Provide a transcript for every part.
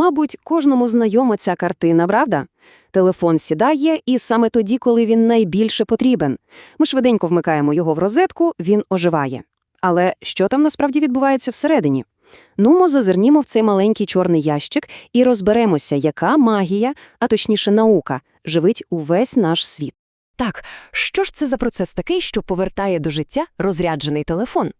Мабуть, кожному знайома ця картина, правда? Телефон сідає, і саме тоді, коли він найбільше потрібен. Ми швиденько вмикаємо його в розетку, він оживає. Але що там насправді відбувається всередині? Нумо зазирнімо в цей маленький чорний ящик і розберемося, яка магія, а точніше наука, живить увесь наш світ. Так, що ж це за процес такий, що повертає до життя розряджений телефон?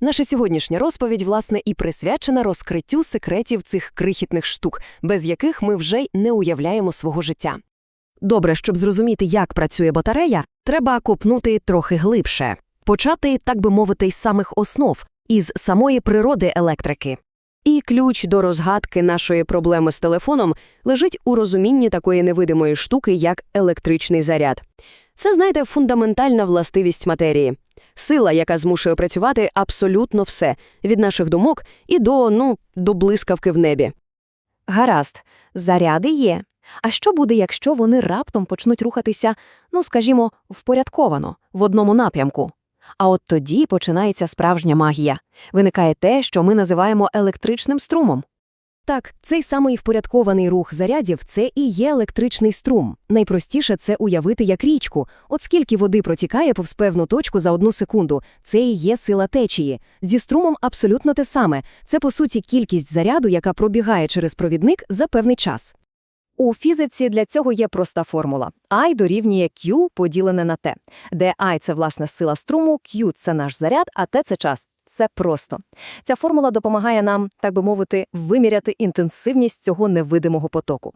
Наша сьогоднішня розповідь, власне, і присвячена розкриттю секретів цих крихітних штук, без яких ми вже й не уявляємо свого життя. Добре, щоб зрозуміти, як працює батарея, треба копнути трохи глибше. Почати, так би мовити, з самих основ, із самої природи електрики. І ключ до розгадки нашої проблеми з телефоном лежить у розумінні такої невидимої штуки, як електричний заряд. Це, знаєте, фундаментальна властивість матерії. Сила, яка змушує працювати абсолютно все, від наших думок і до, ну, до блискавки в небі. Гаразд, заряди є. А що буде, якщо вони раптом почнуть рухатися, ну, скажімо, впорядковано, в одному напрямку? А от тоді починається справжня магія. Виникає те, що ми називаємо електричним струмом. Так, цей самий впорядкований рух зарядів це і є електричний струм. Найпростіше це уявити як річку. От скільки води протікає повз певну точку за одну секунду, це і є сила течії. Зі струмом абсолютно те саме. Це, по суті, кількість заряду, яка пробігає через провідник за певний час. У фізиці для цього є проста формула. I дорівнює Q поділене на T, де I – це, власне, сила струму, Q – це наш заряд, а T – це час. Все просто. Ця формула допомагає нам, так би мовити, виміряти інтенсивність цього невидимого потоку.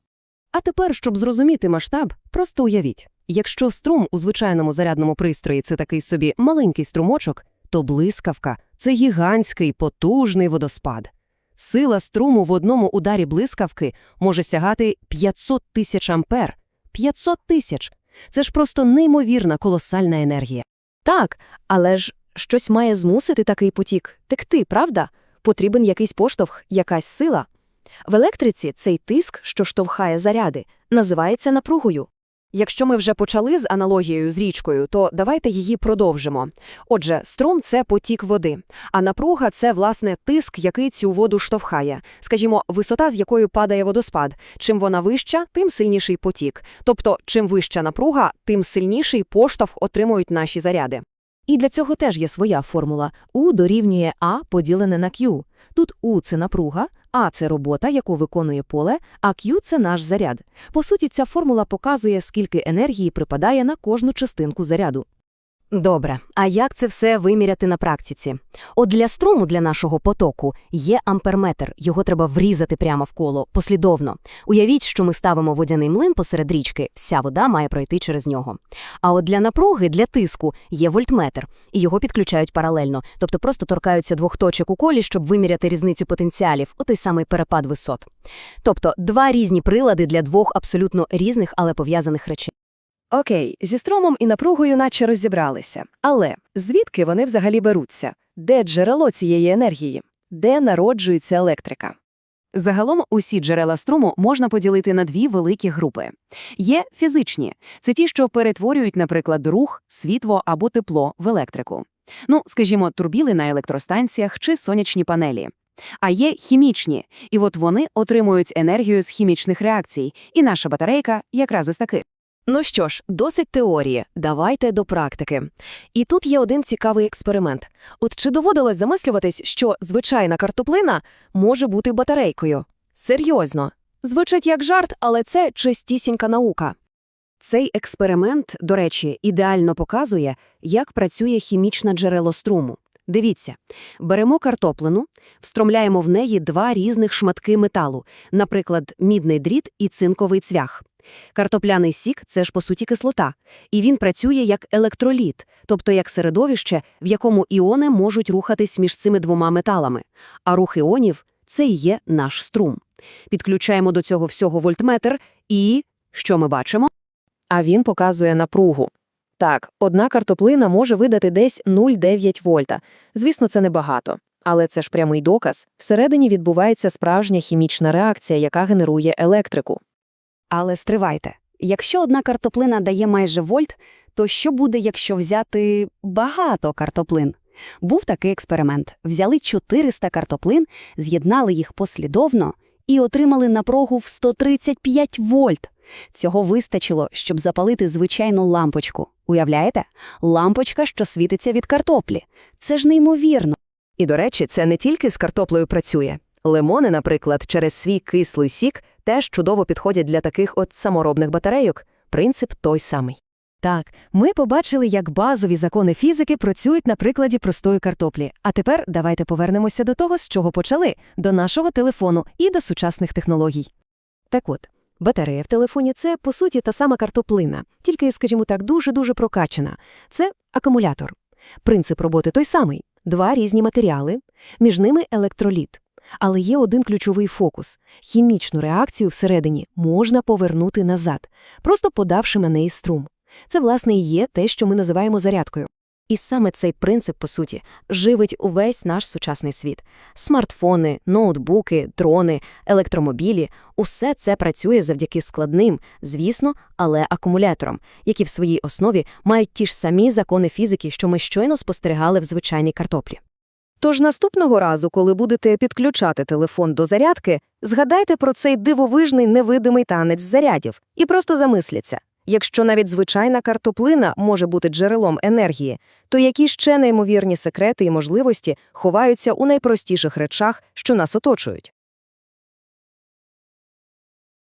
А тепер, щоб зрозуміти масштаб, просто уявіть. Якщо струм у звичайному зарядному пристрої – це такий собі маленький струмочок, то блискавка – це гігантський, потужний водоспад. Сила струму в одному ударі блискавки може сягати 500 тисяч ампер. 500 тисяч! Це ж просто неймовірна колосальна енергія. Так, але ж щось має змусити такий потік текти, правда? Потрібен якийсь поштовх, якась сила. В електриці цей тиск, що штовхає заряди, називається напругою. Якщо ми вже почали з аналогією з річкою, то давайте її продовжимо. Отже, струм – це потік води, а напруга – це, власне, тиск, який цю воду штовхає. Скажімо, висота, з якою падає водоспад. Чим вона вища, тим сильніший потік. Тобто, чим вища напруга, тим сильніший поштовх отримують наші заряди. І для цього теж є своя формула. У дорівнює А поділене на Q. Тут У – це напруга, А – це робота, яку виконує поле, а Q – це наш заряд. По суті, ця формула показує, скільки енергії припадає на кожну частинку заряду. Добре, а як це все виміряти на практиці? От для струму для нашого потоку є амперметр, його треба врізати прямо в коло, послідовно. Уявіть, що ми ставимо водяний млин посеред річки, вся вода має пройти через нього. А от для напруги, для тиску є вольтметр, і його підключають паралельно, тобто просто торкаються двох точок у колі, щоб виміряти різницю потенціалів, отой самий перепад висот. Тобто два різні прилади для двох абсолютно різних, але пов'язаних речей. Окей, зі струмом і напругою наче розібралися. Але звідки вони взагалі беруться? Де джерело цієї енергії? Де народжується електрика? Загалом усі джерела струму можна поділити на дві великі групи. Є фізичні – це ті, що перетворюють, наприклад, рух, світло або тепло в електрику. Ну, скажімо, турбіли на електростанціях чи сонячні панелі. А є хімічні, і от вони отримують енергію з хімічних реакцій, і наша батарейка якраз із таких. Ну що ж, досить теорії, давайте до практики. І тут є один цікавий експеримент. От чи доводилось замислюватись, що звичайна картоплина може бути батарейкою? Серйозно. Звучить як жарт, але це чистісінька наука. Цей експеримент, до речі, ідеально показує, як працює хімічне джерело струму. Дивіться, беремо картоплину, встромляємо в неї два різних шматки металу, наприклад, мідний дріт і цинковий цвях. Картопляний сік – це ж, по суті, кислота, і він працює як електроліт, тобто як середовище, в якому іони можуть рухатись між цими двома металами. А рух іонів – це і є наш струм. Підключаємо до цього всього вольтметр і… що ми бачимо? А він показує напругу. Так, одна картоплина може видати десь 0,9 вольта. Звісно, це небагато. Але це ж прямий доказ. Всередині відбувається справжня хімічна реакція, яка генерує електрику. Але стривайте. Якщо одна картоплина дає майже вольт, то що буде, якщо взяти багато картоплин? Був такий експеримент. Взяли 400 картоплин, з'єднали їх послідовно і отримали напругу в 135 вольт. Цього вистачило, щоб запалити звичайну лампочку. Уявляєте? Лампочка, що світиться від картоплі. Це ж неймовірно. І, до речі, це не тільки з картоплею працює. Лимони, наприклад, через свій кислий сік теж чудово підходять для таких от саморобних батарейок. Принцип той самий. Так, ми побачили, як базові закони фізики працюють на прикладі простої картоплі. А тепер давайте повернемося до того, з чого почали, до нашого телефону і до сучасних технологій. Так от, батарея в телефоні – це, по суті, та сама картоплина, тільки, скажімо так, дуже-дуже прокачана. Це акумулятор. Принцип роботи той самий. Два різні матеріали, між ними електроліт. Але є один ключовий фокус. Хімічну реакцію всередині можна повернути назад, просто подавши на неї струм. Це, власне, і є те, що ми називаємо зарядкою. І саме цей принцип, по суті, живить увесь наш сучасний світ. Смартфони, ноутбуки, дрони, електромобілі – усе це працює завдяки складним, звісно, але акумуляторам, які в своїй основі мають ті ж самі закони фізики, що ми щойно спостерігали в звичайній картоплі. Тож наступного разу, коли будете підключати телефон до зарядки, згадайте про цей дивовижний невидимий танець зарядів і просто замисліться. Якщо навіть звичайна картоплина може бути джерелом енергії, то які ще неймовірні секрети і можливості ховаються у найпростіших речах, що нас оточують?